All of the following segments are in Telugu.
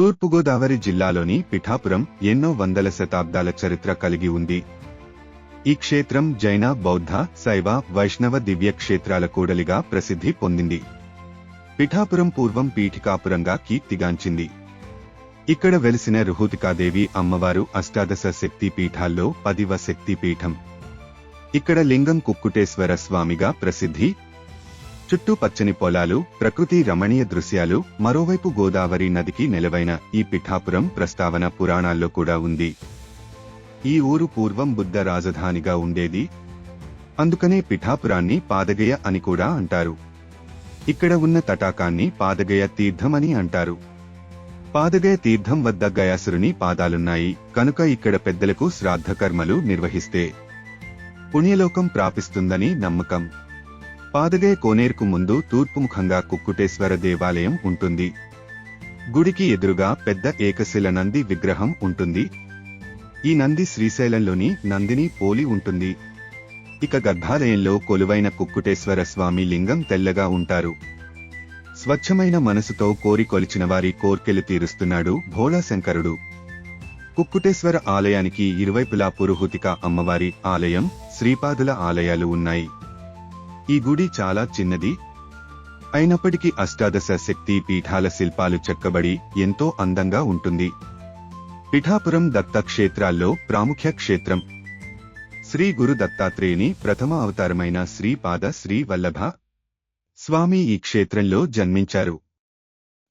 తూర్పుగోదావరి జిల్లాలోని పిఠాపురం ఎన్నో వందల శతాబ్దాల చరిత్ర కలిగి ఉంది. ఈ క్షేత్రం జైన బౌద్ధ శైవ వైష్ణవ దివ్య క్షేత్రాల కూడలిగా ప్రసిద్ధి పొందింది. పిఠాపురం పూర్వం పీఠికాపురంగా కీర్తిగాంచింది. ఇక్కడ వెలిసిన రుహుతికాదేవి అమ్మవారు అష్టాదశ శక్తి పీఠాల్లో పదివ శక్తి పీఠం ఇక్కడ లింగం కుక్కుటేశ్వర స్వామిగా ప్రసిద్ధి చుట్టూ పచ్చని పొలాలు ప్రకృతి రమణీయ దృశ్యాలు మరోవైపు గోదావరి నదికి నెలవైన ఈ పిఠాపురం ప్రస్తావన పురాణాల్లో కూడా ఉంది. ఈ ఊరు పూర్వం బుద్ధ రాజధానిగా ఉండేది. అందుకనే పిఠాపురాన్ని పాదగయ అని కూడా అంటారు. ఇక్కడ ఉన్న తటాకాన్ని పాదగయ తీర్థమని అంటారు. పాదగయ తీర్థం వద్ద గయాసురుని పాదాలున్నాయి. కనుక ఇక్కడ పెద్దలకు శ్రాద్ధకర్మలు నిర్వహిస్తే పుణ్యలోకం ప్రాపిస్తుందని నమ్మకం. పాదగే కోనేరుకు ముందు తూర్పుముఖంగా కుక్కుటేశ్వర దేవాలయం ఉంటుంది. గుడికి ఎదురుగా పెద్ద ఏకశిల నంది విగ్రహం ఉంటుంది. ఈ నంది శ్రీశైలంలోని నందిని పోలి ఉంటుంది. ఇక గర్భాలయంలో కొలువైన కుక్కుటేశ్వర స్వామి లింగం తెల్లగా ఉంటారు. స్వచ్ఛమైన మనసుతో కోరి కొలిచిన వారి కోర్కెలు తీరుస్తున్నాడు భోళాశంకరుడు. కుక్కుటేశ్వర ఆలయానికి ఇరువైపులా పురుహుతిక అమ్మవారి ఆలయం శ్రీపాదుల ఆలయాలు ఉన్నాయి. ఈ గుడి చాలా చిన్నది. అయినప్పటికీ అష్టాదశ శక్తి పీఠాల శిల్పాలు చెక్కబడి ఎంతో అందంగా ఉంటుంది. పిఠాపురం దత్త క్షేత్రాల్లో ప్రాముఖ్య క్షేత్రం. శ్రీ గురు దత్తాత్రేయుని ప్రథమ అవతారమైన శ్రీపాద శ్రీ వల్లభ స్వామి ఈ క్షేత్రంలో జన్మించారు.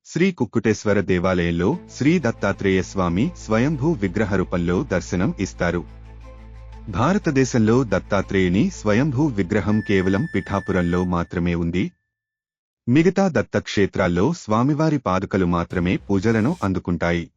శ్రీ కుక్కుటేశ్వర దేవాలయంలో శ్రీ దత్తాత్రేయ స్వామి స్వయంభూ విగ్రహ రూపంలో దర్శనం ఇస్తారు. భారతదేశంలో దత్తాత్రేయుని స్వయంభూ విగ్రహం కేవలం పిఠాపురంలో మాత్రమే ఉంది. మిగతా దత్త క్షేత్రాల్లో స్వామివారి పాదుకలు మాత్రమే పూజలను అందుకుంటాయి.